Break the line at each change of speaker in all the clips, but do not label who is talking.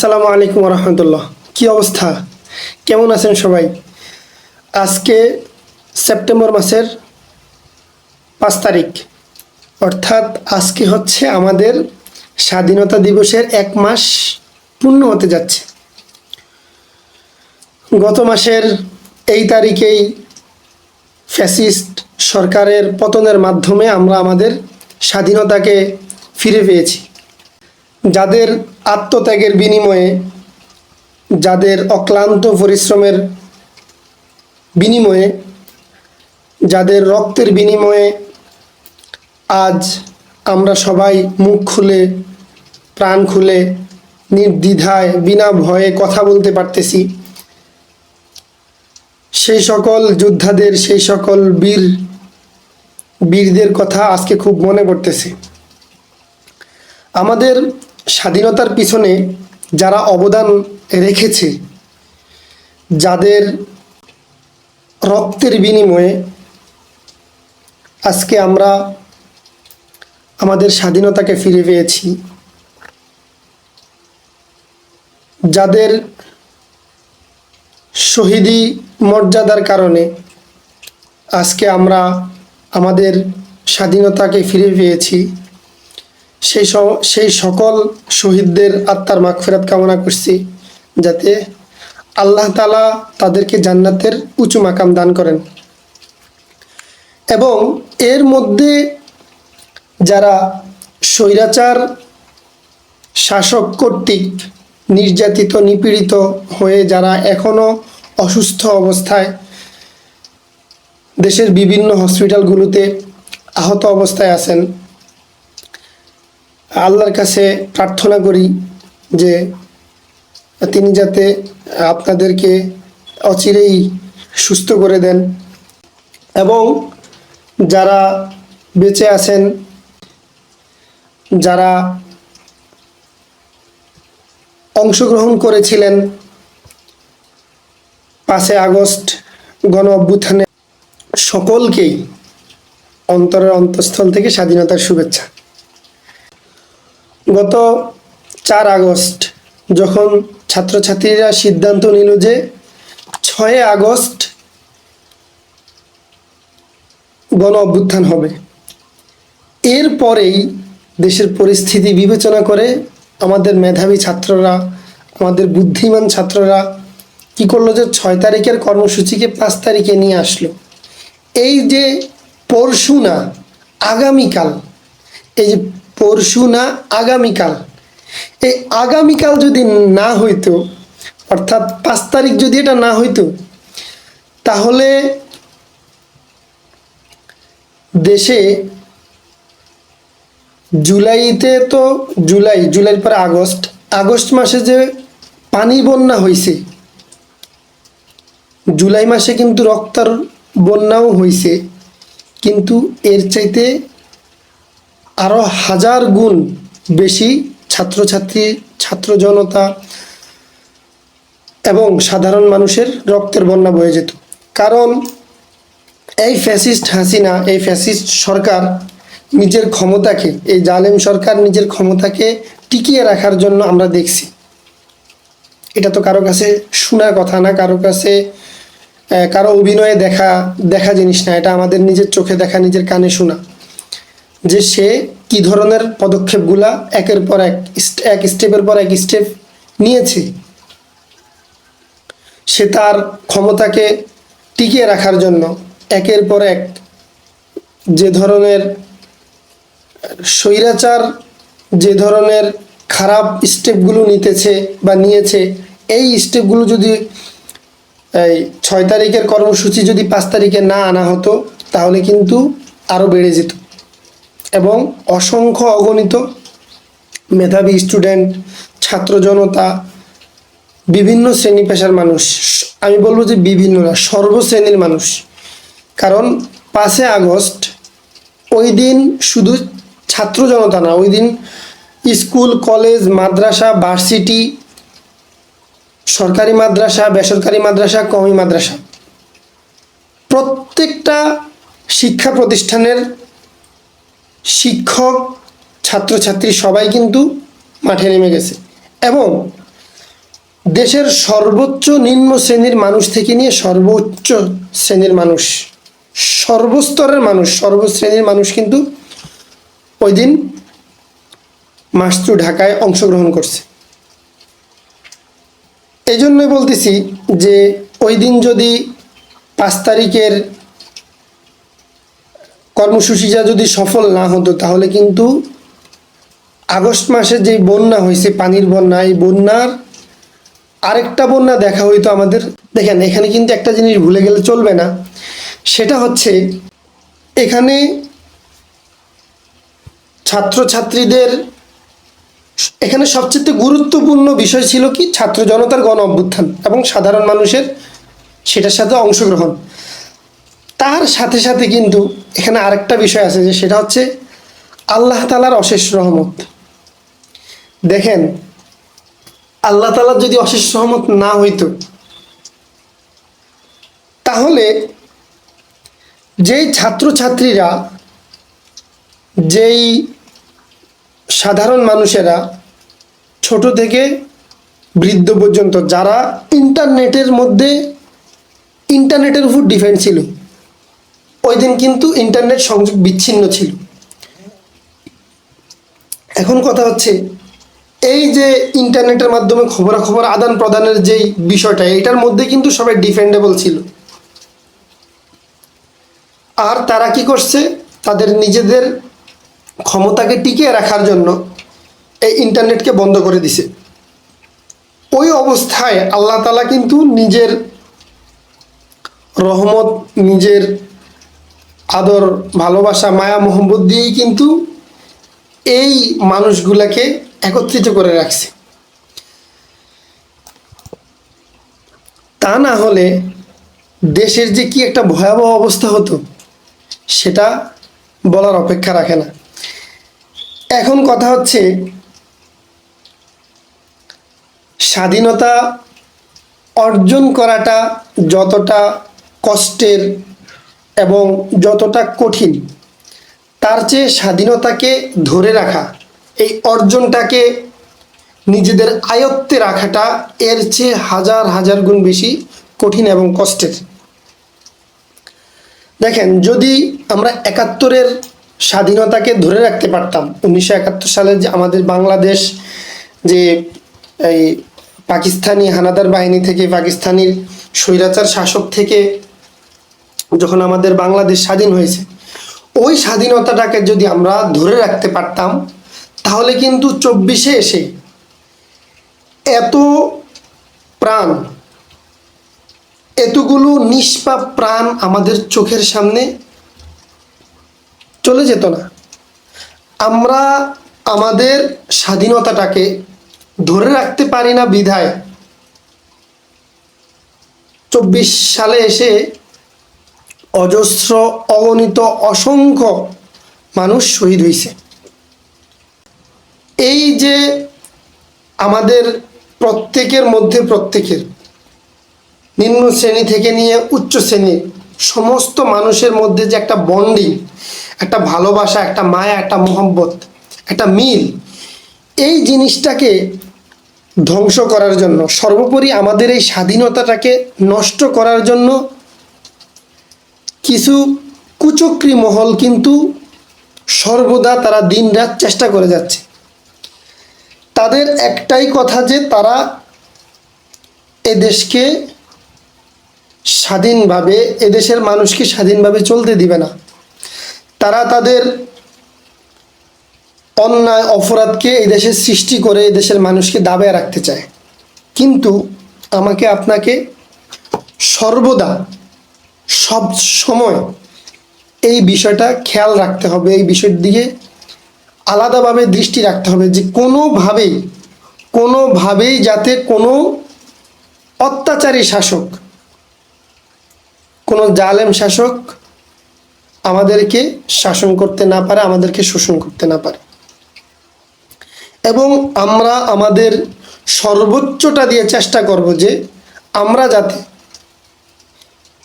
আসসালামু আলাইকুম রহমতুল্লাহ কি অবস্থা? কেমন আছেন সবাই? আজকে সেপ্টেম্বর মাসের পাঁচ তারিখ। অর্থাৎ আজকে হচ্ছে আমাদের স্বাধীনতা দিবসের এক মাস পূর্ণ হতে যাচ্ছে। গত মাসের এই তারিখেই ফ্যাসিস্ট সরকারের পতনের মাধ্যমে আমরা আমাদের স্বাধীনতাকে ফিরে পেয়েছি। যাদের আত্মত্যাগের বিনিময়ে যাদের অক্লান্ত পরিশ্রমের বিনিময়ে, যাদের রক্তের বিনিময়ে আজ আমরা সবাই মুখ খুলে, প্রাণ খুলে, নির্দ্বিধায়, বিনা ভয়ে কথা বলতে পারতেছি। সেই সকল যোদ্ধাদের, সেই সকল বীর, বীরদের কথা আজকে খুব মনে পড়তেছে। আমাদের স্বাধীনতার পিছনে যারা অবদান রেখেছে, যাদের রক্তের বিনিময়ে আজকে আমরা আমাদের স্বাধীনতাকে ফিরে পেয়েছি, যাদের শহীদি মর্যাদার কারণে আজকে আমরা আমাদের স্বাধীনতাকে ফিরে পেয়েছি সেই সেই সকল শহীদদের আত্মার মাগফিরাত কামনা করছি, যাতে আল্লাহ তালা তাদেরকে জান্নাতের উঁচু মাকাম দান করেন। এবং এর মধ্যে যারা স্বৈরাচার শাসক কর্তৃক নির্যাতিত, নিপীড়িত হয়ে যারা এখনও অসুস্থ অবস্থায় দেশের বিভিন্ন হসপিটালগুলোতে আহত অবস্থায় আছেন আল্লাহর কাছে প্রার্থনা করি যে তিনি যাতে আপনাদেরকে অচিরেই সুস্থ করে দেন এবং যারা বেঁচে আছেন, যারা অংশগ্রহণ করেছিলেন পাঁচে আগস্ট গণ অভ্যুত্থানে সকলকেই অন্তরের অন্তঃস্থল থেকে স্বাধীনতার শুভেচ্ছা। গত চার আগস্ট, যখন ছাত্রছাত্রীরা সিদ্ধান্ত নিল যে ছয় আগস্ট গণ অভ্যুত্থান হবে। এরপরেই দেশের পরিস্থিতি বিবেচনা করে আমাদের মেধাবী ছাত্ররা, আমাদের বুদ্ধিমান ছাত্ররা কি করল যে ছয় তারিখের কর্মসূচিকে পাঁচ তারিখে নিয়ে আসলো। এই যে পরশু না, আগামীকাল, এই যে পরশু না আগামীকাল? এই আগামীকাল যদি না হইতো, অর্থাৎ পাঁচ তারিখ যদি এটা না হইতো, তাহলে দেশে জুলাইতে তো জুলাই, জুলাইয়ের পরে আগস্ট আগস্ট মাসে যে পানি বন্যা হয়েছে জুলাই মাসে কিন্তু রক্তার বন্যাও হয়েছে কিন্তু এর চাইতে আরও হাজার গুণ বেশি ছাত্রছাত্রী ছাত্র জনতা এবং সাধারণ মানুষের রক্তের বন্যা বয়ে যেত। কারণ এই ফ্যাসিস্ট হাসিনা, এই ফ্যাসিস্ট সরকার নিজের ক্ষমতাকে, এই জালেম সরকার নিজের ক্ষমতাকে টিকিয়ে রাখার জন্য আমরা দেখছি। এটা তো কারও কাছে শোনা কথা না, কারও কাছে কারও অভিনয়ে দেখা দেখা জিনিস না। এটা আমাদের নিজের চোখে দেখা, নিজের কানে শোনা। যে সে কি ধরনের পদক্ষেপগুলা একের পর এক এক স্টেপের পর এক স্টেপ নিয়েছে? সে তার ক্ষমতাকে টিকিয়ে রাখার জন্য একের পর এক যে ধরনের স্বৈরাচার, যে ধরনের খারাপ স্টেপগুলো নিতেছে বা নিয়েছে, এই স্টেপগুলো যদি এই ছয় তারিখের কর্মসূচি যদি পাঁচ তারিখে না আনা হতো, তাহলে কিন্তু আরও বেড়ে যেত। এবং অসংখ্য অগণিত মেধাবী স্টুডেন্ট ছাত্র জনতা, বিভিন্ন শ্রেণি পেশার মানুষ, আমি বলব যে বিভিন্ন না, সর্বশ্রেণীর মানুষ। কারণ পাঁচে আগস্ট ওই দিন শুধু ছাত্র জনতা না, ওই দিন স্কুল, কলেজ, মাদ্রাসা ভার্সিটি সরকারি মাদ্রাসা, বেসরকারি মাদ্রাসা, কমি মাদ্রাসা। প্রত্যেকটা শিক্ষা প্রতিষ্ঠানের শিক্ষক, ছাত্রছাত্রী সবাই কিন্তু মাঠে নেমে গেছে। এবং দেশের সর্বোচ্চ নিম্ন শ্রেণির মানুষ থেকে নিয়ে সর্বোচ্চ শ্রেণির মানুষ, সর্বস্তরের মানুষ, সর্বশ্রেণীর মানুষ কিন্তু ওই দিন মাস্টু ঢাকায় অংশগ্রহণ করছে। এই জন্যই বলতেছি যে ওই দিন যদি পাঁচ তারিখের কর্মসূচিটা যদি সফল না হতো, তাহলে কিন্তু আগস্ট মাসে যে বন্যা হয়েছে, পানির বন্যা, এই বন্যার আরেকটা বন্যা দেখা হইতো আমাদের। দেখেন, এখানে কিন্তু একটা জিনিস ভুলে গেলে চলবে না। সেটা হচ্ছে, এখানে ছাত্রছাত্রীদের, এখানে সবচেয়ে গুরুত্বপূর্ণ বিষয় ছিল কি? ছাত্র জনতার গণ অভ্যুত্থান এবং সাধারণ মানুষের সেটার সাথে অংশগ্রহণ। তার সাথে সাথে কিন্তু এখানে আরেকটা বিষয় আছে যে সেটা হচ্ছে আল্লাহ তালার অশেষ রহমত। দেখেন, আল্লাহ তালার যদি অশেষ রহমত না হইতো, তাহলে যেই ছাত্রছাত্রীরা, যেই সাধারণ মানুষেরা ছোট থেকে বৃদ্ধ পর্যন্ত, যারা ইন্টারনেটের মধ্যে, ইন্টারনেটের উপর ডিপেন্ড ছিল ওই দিন কিন্তু ইন্টারনেট সংযোগ বিচ্ছিন্ন ছিল। এখন কথা হচ্ছে, এই যে ইন্টারনেটের মাধ্যমে খবরাখবর আদান প্রদানের যেই বিষয়টা, এটার মধ্যে কিন্তু সবাই ডিফেন্ডেবল ছিল। আর তারা কি করছে? তাদের নিজেদের ক্ষমতাকে টিকিয়ে রাখার জন্য এই ইন্টারনেটকে বন্ধ করে দিছে। ওই অবস্থায় আল্লাহ তালা কিন্তু নিজের রহমত, নিজের আদর, ভালোবাসা, মায়া, মোহব্বত দিয়েই কিন্তু এই মানুষগুলাকে একত্রিত করে রাখছে। তা না হলে দেশের যে কি একটা ভয়াবহ অবস্থা হতো, সেটা বলার অপেক্ষা রাখে না। এখন কথা হচ্ছে, স্বাধীনতা অর্জন করাটা যতটা কষ্টের এবং যতটা কঠিন, তার চেয়ে স্বাধীনতাকে ধরে রাখা, এই অর্জনটাকে নিজেদের আয়ত্তে রাখাটা এর চেয়ে হাজার হাজার গুণ বেশি কঠিন এবং কষ্টের। দেখেন, যদি আমরা একাত্তরের স্বাধীনতাকে ধরে রাখতে পারতাম, উনিশশো একাত্তর সালে যে আমাদের বাংলাদেশ, যে এই পাকিস্তানি হানাদার বাহিনী থেকে পাকিস্তানির স্বৈরাচার শাসক থেকে যখন আমাদের বাংলাদেশ স্বাধীন হয়েছে, ওই স্বাধীনতাটাকে যদি আমরা ধরে রাখতে পারতাম, তাহলে কিন্তু চব্বিশে এসে এত প্রাণ, এতগুলো নিষ্পাপ প্রাণ আমাদের চোখের সামনে চলে যেত না। আমরা আমাদের স্বাধীনতাটাকে ধরে রাখতে পারি না বিধায়। চব্বিশ সালে এসে অজস্র, অগণিত, অসংখ্য মানুষ শহীদ হয়েছে এই যে আমাদের প্রত্যেকের মধ্যে প্রত্যেকের নিম্ন শ্রেণি থেকে নিয়ে উচ্চ শ্রেণি সমস্ত মানুষের মধ্যে যে একটা বন্ডিং, একটা ভালোবাসা, একটা মায়া, একটা মোহব্বত, একটা মিল, এই জিনিসটাকে ধ্বংস করার জন্য, সর্বোপরি আমাদের এই স্বাধীনতাটাকে নষ্ট করার জন্য কিছু কুচক্রী মহল কিন্তু সর্বদা তারা দিনরাত চেষ্টা করে যাচ্ছে। তাদের একটাই কথা যে তারা এদেশকে স্বাধীনভাবে এদেশের মানুষকে স্বাধীনভাবে চলতে দিবে না। তারা তাদের অন্যায়, অপরাধকে এই দেশে সৃষ্টি করে এই দেশের মানুষকে দাবায় রাখতে চায়। কিন্তু আমাকে আপনাকে সর্বদা সব সময় এই বিষয়টা খেয়াল রাখতে হবে, এই বিষয়ের দিকে আলাদাভাবে দৃষ্টি রাখতে হবে যে কোনোভাবেই কোনোভাবেই যাতে কোনো অত্যাচারী শাসক, কোনো জালেম শাসক আমাদেরকে শাসন করতে না পারে, আমাদেরকে শোষণ করতে না পারে। এবং আমরা আমাদের সর্বোচ্চটা দিয়ে চেষ্টা করব যে আমরা যাতে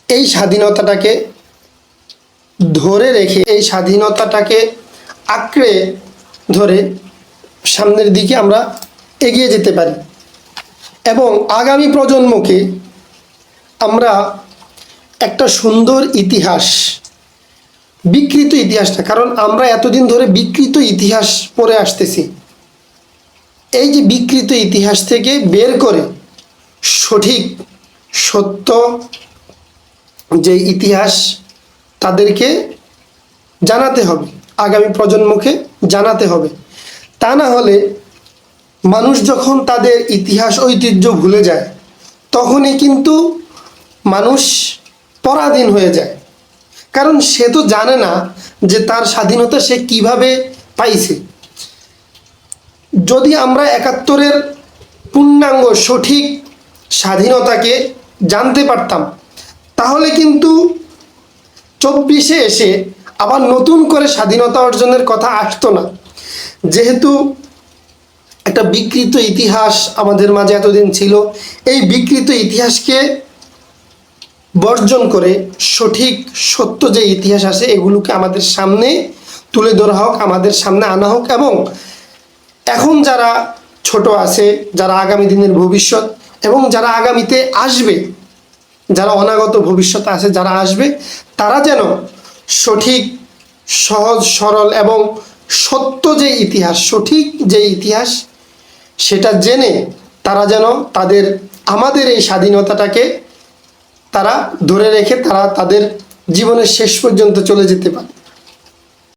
এই স্বাধীনতাটাকে ধরে রেখে, এই স্বাধীনতাটাকে আঁকড়ে ধরে সামনের দিকে আমরা এগিয়ে যেতে পারি। এবং আগামী প্রজন্মকে আমরা একটা সুন্দর ইতিহাস, বিকৃত ইতিহাস না কারণ আমরা এতদিন ধরে বিকৃত ইতিহাস পড়ে আসতেছি। এই যে বিকৃত ইতিহাস থেকে বের করে সঠিক, সত্য যে ইতিহাস তাদেরকে জানাতে হবে, আগামী প্রজন্মকে জানাতে হবে। তা না হলে মানুষ যখন তাদের ইতিহাস, ঐতিহ্য ভুলে যায়, তখনই কিন্তু মানুষ পরাধীন হয়ে যায়। কারণ সে তো জানে না যে তার স্বাধীনতা সে কীভাবে পাইছে। যদি আমরা একাত্তরের পূর্ণাঙ্গ সঠিক স্বাধীনতাকে জানতে পারতাম তাহলে কিন্তু চব্বিশে এসে আবার নতুন করে স্বাধীনতা অর্জনের কথা আসতো না। যেহেতু একটা বিকৃত ইতিহাস আমাদের মাঝে এতদিন ছিল, এই বিকৃত ইতিহাসকে বর্জন করে সঠিক সত্য যে ইতিহাস আছে এগুলোকে আমাদের সামনে তুলে ধরা হোক, আমাদের সামনে আনা হোক এবং এখন যারা ছোট আছে, যারা আগামী দিনের ভবিষ্যৎ এবং যারা আগামীতে আসবে যারা অনাগত ভবিষ্যতে আছে, যারা আসবে, তারা যেন সঠিক, সহজ, সরল এবং সত্য যে ইতিহাস, সঠিক যে ইতিহাস, সেটা জেনে তারা যেন তাদের, আমাদের এই স্বাধীনতাটাকে তারা ধরে রেখে তারা তাদের জীবনের শেষ পর্যন্ত চলে যেতে পারে।